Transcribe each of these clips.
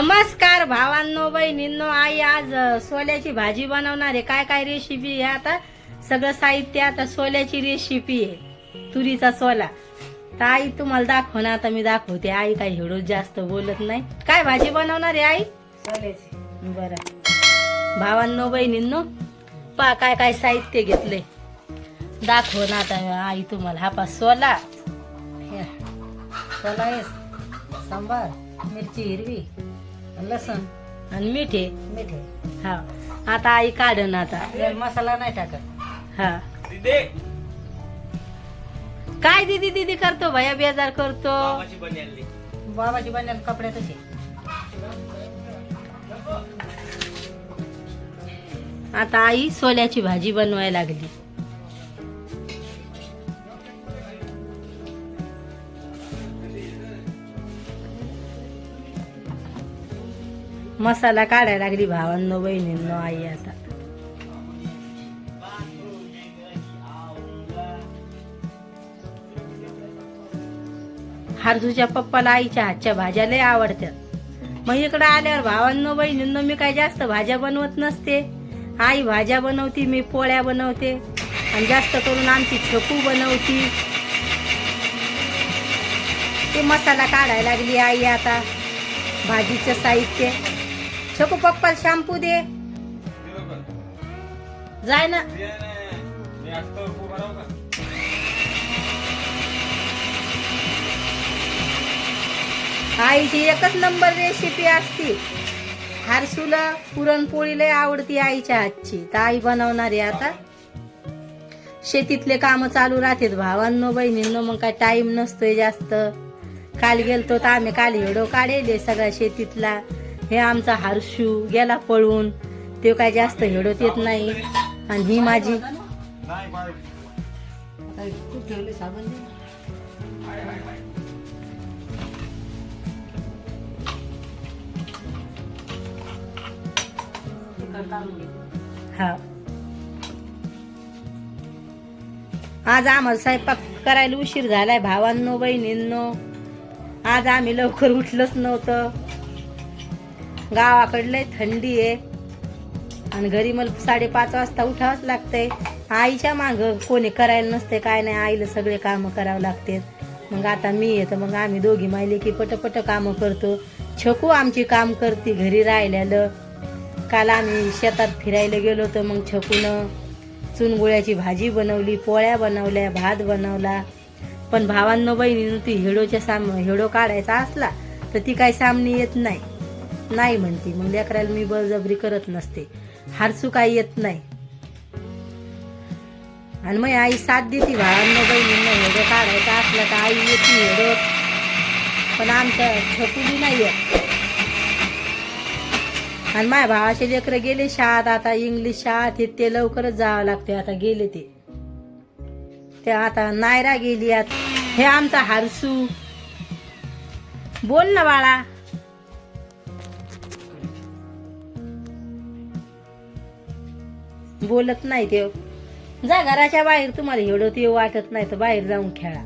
नमस्कार भावांनो बहिणींनो आई आज सोल्याची भाजी बनवणार आहे. काय काय रेसिपी आहे आता? सगळं साहित्य आता सोल्याची रेसिपी आहे. तुरीचा सोला. तर आई तुम्हाला दाखव ना आता मी दाखवते. आई काही हेडूच जास्त बोलत नाही. काय भाजी बनवणार आहे आई? सोल्याची. बरं. भावांनो बहिणींनो पा काय काय साहित्य घेतले दाखव ना आता आई तुम्हाला. हा पा सोला. सोला सांबार मिरची हिरवी. लसण. आणि मिठे. मिठे. हा. आता आई काढन आता. मसाला नाही टाकत. हा. काय दिदी दिदी करतो भया बेजार करतो? बाबाची बनेल कपडे तसे आता आई सोल्याची भाजी बनवायला लागली. मसाला काढायला लागली भावांनो बहिणींनो आई आता. हारजूच्या पप्पाला आईच्या हातच्या भाज्या लय आवडतात मग इकडे आल्यावर भावांनो बहिणींनो मी काय जास्त भाज्या बनवत नसते. आई भाज्या बनवते मी पोळ्या बनवते. आणि जास्त करून आमची छकू बनवती. ते मसाला काढायला लागली आई आता. भाजीचं साहित्य. छकू पप्पा शॅम्पू दे. जाय ना. आईची एकच नंबर रेसिपी असती. हारसूला पुरणपोळी लय आवडती आईच्या हातची. तर आई बनवणार आहे आता. शेतीतले काम चालू राहतात भावांनो बहिणींनो मग काय टाइम नसतोय जास्त. काल गेलतो तर आम्ही काल हेडो काढेले सगळ्या शेतीतला. हे आमचा हारशू गेला पळून. ते काय जास्त हिडत येत नाही. आणि ही माझी हा. आज आम्हाला स्वयंपाक करायला उशीर झालाय भावांनो बहिणींनो. आज आम्ही लवकर उठलोच नव्हतं. गावाकडलंय थंडी आहे. आणि घरी मला साडेपाच वाजता उठावंच लागतंय. आईच्या माग कोणी करायला नसते काय नाही आईला सगळे कामं करावं लागते. मग आता मी येतं मग आम्ही दोघी मायले की पटपट कामं करतो. छकू आमची काम करते घरी राहिल्यालं. काल आम्ही शेतात फिरायला गेलो होतो मग छकून चुनगुळ्याची भाजी बनवली पोळ्या बनवल्या भात बनवला. पण भावांनो बहिणीनं ती हेडोच्या साम हेडो काढायचा असला तर ती काही सामनी येत नाही. नाही म्हणते. मग लेकराला मी बळजबरी करत नसते. हारसू काही येत नाही. आणि मग आई साथ देते भावांनो बहिणींना हे जर काढायचं असलं तर आई येते हेडो. पण आमच्या छोटी बी नाही येत. आणि माझ्या भावाचे लेकरं गेले शाळेत. आता इंग्लिश शाळेत हे ते लवकरच जावं लागते आता गेले ते. ते आता नायरा गेली हे आमचा हारसू. बोल ना बाळा. बोलत नाही ते. जा घराच्या बाहेर तुम्हाला एवढं ते वाटत नाही तर बाहेर जाऊन खेळा.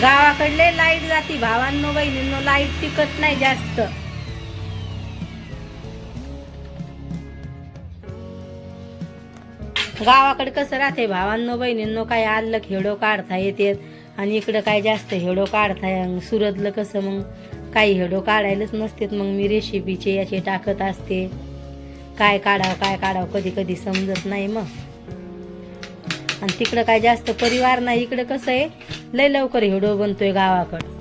गावाकडले लाइट जाती भावांनो बहिणींनो लाइट टिकत नाही जास्त. गावाकडे कसं राहते भावांनो बहिणींनो काही आलं हेडो काढता येते आणि इकडं काय जास्त हेडो काढताय सुरतलं कसं मग? काही हेडो काढायलाच नसतेत मग मी रेसिपीचे याचे टाकत असते. काय काढावं काय काढावं कधी कधी समजत नाही मग. आणि तिकडं काय जास्त परिवार नाही इकडं कसं आहे लय लवकर हेडो बनतोय गावाकडं.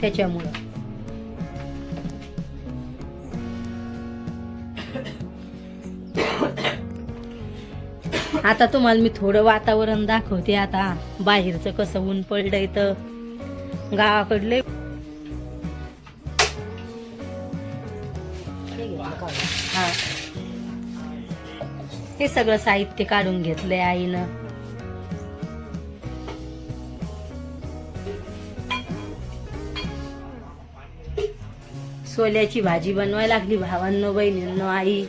त्याच्यामुळं. आता तुम्हाला मी थोडं वातावरण दाखवते आता. बाहेरचं कसं ऊन पडलंय तर. गावाकडले हे हा. हे सगळं साहित्य काढून घेतलंय आईनं. सोल्याची भाजी बनवायला लागली भावांनो बहिणींनो आई.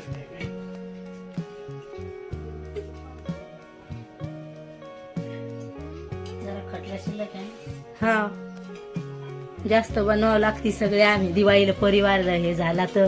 हा. जास्त बनवावं लागती सगळे आम्ही. दिवाळीला परिवार हे झाला तर.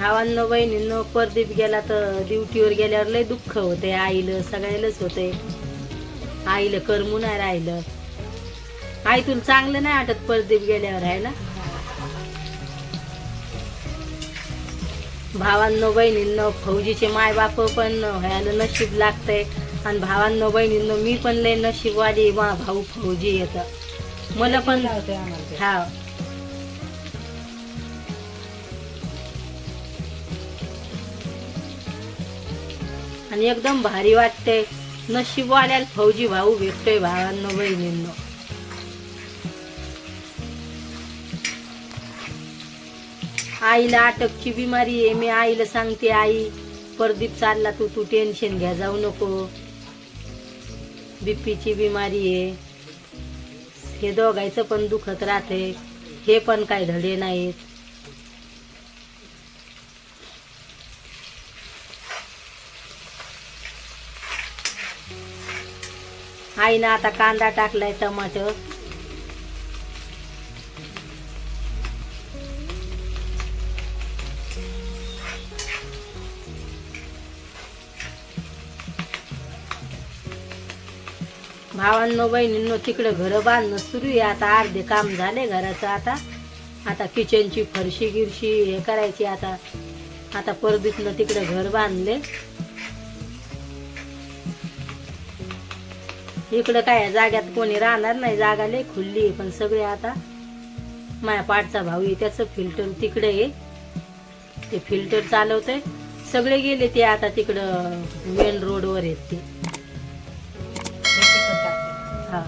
भावांनो बहिणींनो परदीप गेला तर ड्युटीवर गेल्यावर लय दुःख होते. आईला सगळ्यालाच होते. आईला करमू नाही राहिलं. आई तुला चांगलं नाही वाटत परदीप गेल्यावर आहे ना? भावांनो बहिणींनो फौजीचे माय बाप पण व्हायला नशीब लागतंय. आणि भावांनो बहिणींनो मी पण लय नशीबवाली मा भाऊ फौजी येत मला पण. हा. आणि एकदम भारी वाटते. नशीबवाल्याला फौजी भाऊ भेटतोय भावांनो बहिणींना. आईला अटकची बिमारी आहे मी आईला सांगते आई परदीप चालला तू तू टेन्शन घ्या जाऊ नको. बीपीची बिमारी आहे. हे दोघायचं पण दुखत राहते. हे पण काय धडे नाहीत. आईनं आता कांदा टाकलाय टमाटर. भावांनो बहिणींनो तिकडे घर बांधणं सुरू आहे. आता अर्धे काम झाले घराचं आता. आता किचनची फरशी गिरशी हे करायची. आता आता परदीतनं तिकडे घर बांधले. इकडं काय जाग्यात कोणी राहणार नाही जागा लय खुल्ली आहे पण सगळे आता माझ्या पाठचा भाऊ आहे त्याचं फिल्टर तिकडे आहे. ते फिल्टर चालवतंय. सगळे गेले ते आता तिकडं मेन रोडवर आहेत ते. हा.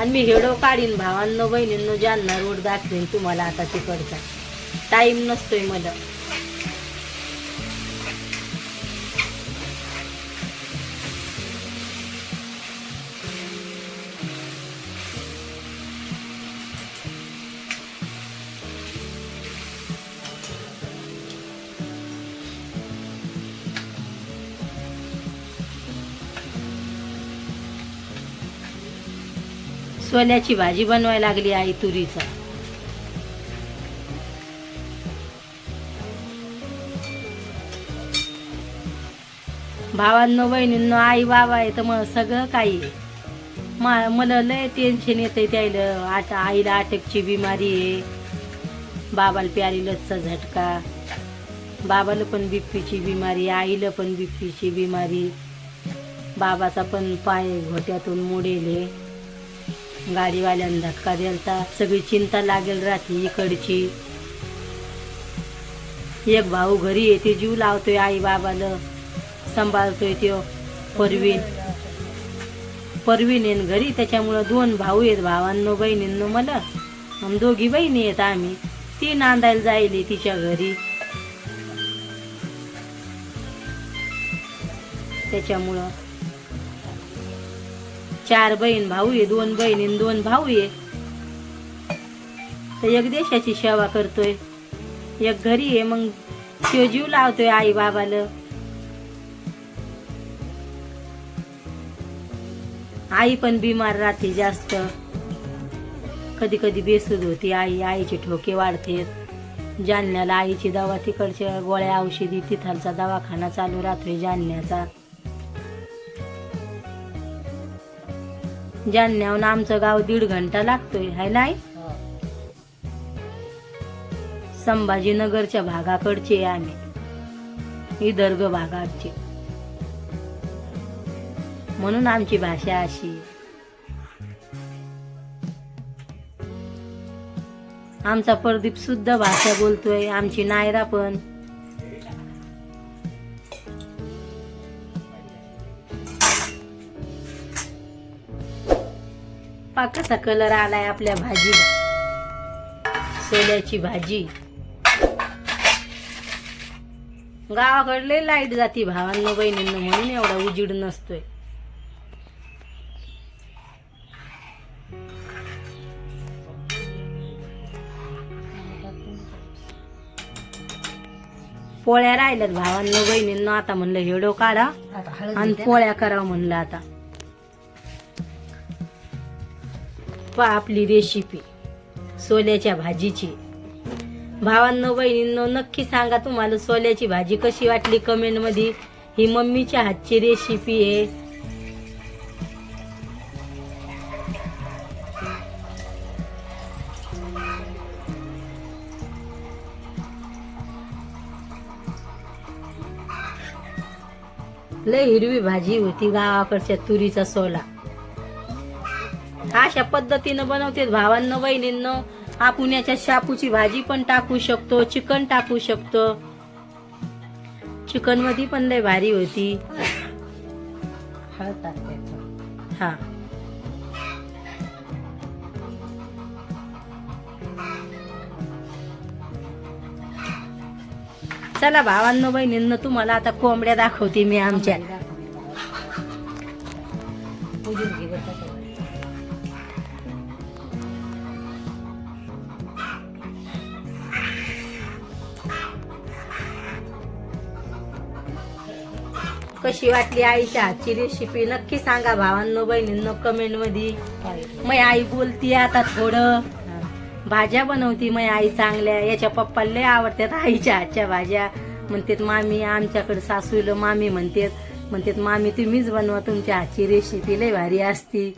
आणि मी हेडो काढीन भावांनो बहिणींनो ज्यांना रोड दाखवेन तुम्हाला आता तिकडचा. टाईम नसतोय मला. सोल्याची भाजी बनवायला लागली आई तुरीचा. भावांनो बहिणींनो आई बाबा आहे तर मग सगळं काही आहे. मा मला लय टेन्शन येतं त्याला आता आईला अटकची बिमारी आहे. बाबाला प्यारी लसचा झटका. बाबाला पण बीपीची बिमारी आईला पण बीपीची बिमारी. बाबाचा पण पाय घोट्यातून मोडेले गाडीवाल्यानं धक्का दिलता. सगळी चिंता लागेल राहते इकडची. एक भाऊ घरी येते जीव लावतोय आई बाबाला सांभाळतोय तो परवीन. परवीन येईन घरी त्याच्यामुळं दोन भाऊ आहेत भावांनो बहिणींनो मला. आम दोघी बहिणी आहेत आम्ही. ती नांदायला जायली तिच्या घरी. त्याच्यामुळं चार बहीण भाऊ आहे दोन बहिणी दोन भाऊ आहे. तर एक देशाची सेवा करतोय. एक घरी आहे मग तो जीव लावतोय आई बाबाला आई पण बिमार राहते जास्त. कधी कधी बेसूद होती आई आईचे ठोके वाढते. जालन्याला आईची दवा तिकडच्या गोळ्या औषधी तिथालचा दवाखाना चालू राहतोय जालन्याचा. जालन्याहून आमचं गाव दीड घंटा लागतोय हाय ना संभाजीनगरच्या भागाकडचे आम्ही. विदर्भ भागाचे म्हणून आमची भाषा अशी. आमचा प्रदीप सुद्धा भाषा बोलतोय आमची नायरा पण. पाकाचा कलर आलाय आपल्या भाजीला? सोल्याची भाजी. गावाकडले लाइट जाती भावांनो बहिणींनो म्हणून एवढा उजीड नसतोय. पोळ्या राहिल्यात भावांनो बहिणींनो आता म्हणलं हेडो काढा आणि. पोळ्या करावं म्हणलं आता. पहा आपली रेसिपी सोल्याच्या भाजीची. भावांनो बहिणींनो नक्की सांगा तुम्हाला सोल्याची भाजी कशी वाटली कमेंटमध्ये ही मम्मीच्या हातची रेसिपी आहे. लय हिरवी भाजी होती गावाकडच्या तुरीचा सोला. अशा पद्धतीनं बनवते भावांनो बहिणींनो. आपण याच्यात शापूची भाजी पण टाकू शकतो चिकन टाकू शकतो. चिकनमध्ये पण लय भारी होती. हळद टाकते थोडी. हा. चला भावांनो बहिणींनो तुम्हाला आता कोंबड्या दाखवते मी आमच्या. कशी वाटली आईच्या हातची रेसिपी नक्की सांगा भावांनो बहिणींनो कमेंटमध्ये मै आई बोलती आता थोडं भाज्या बनवती मै आई चांगल्या. याच्या पप्पाला लय आवडतात आईच्या हातच्या भाज्या. म्हणतात मामी आमच्याकडे सासूला मामी म्हणतात. म्हणतात मामी तुम्हीच बनवा तुमच्या हातची रेसिपी लय भारी असती.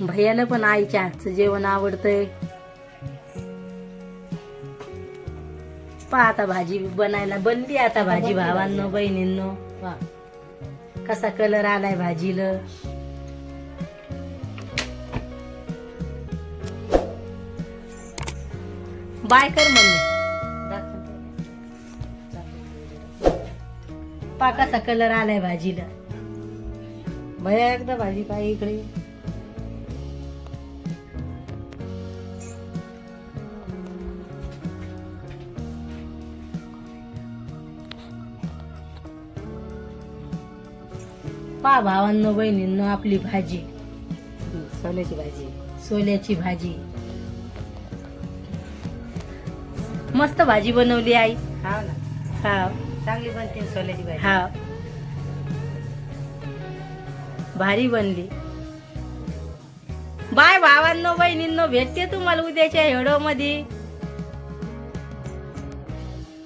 भैयाला पण आईच्या हातचं जेवण आवडतंय. पहा आता भाजी बनायला बनली आता भाजी भावांनो बहिणींनो. वा. कसा कलर आलाय भाजीला? बाय कर म्हणले पाकाचा पा कसा कलर आलाय भाजीला. भया एकदा भाजी पाय इकडे. पा भावांनो बहिणींनो आपली भाजी. सोल्याची भाजी. सोल्याची भाजी. मस्त भाजी बनवली आई. हा ना. हा चांगली बनते सोल्याची भाजी. हा भारी बनली. बाय भावांनो बहिणींनो भेटते तुम्हाला उद्याच्या हेडो मध्ये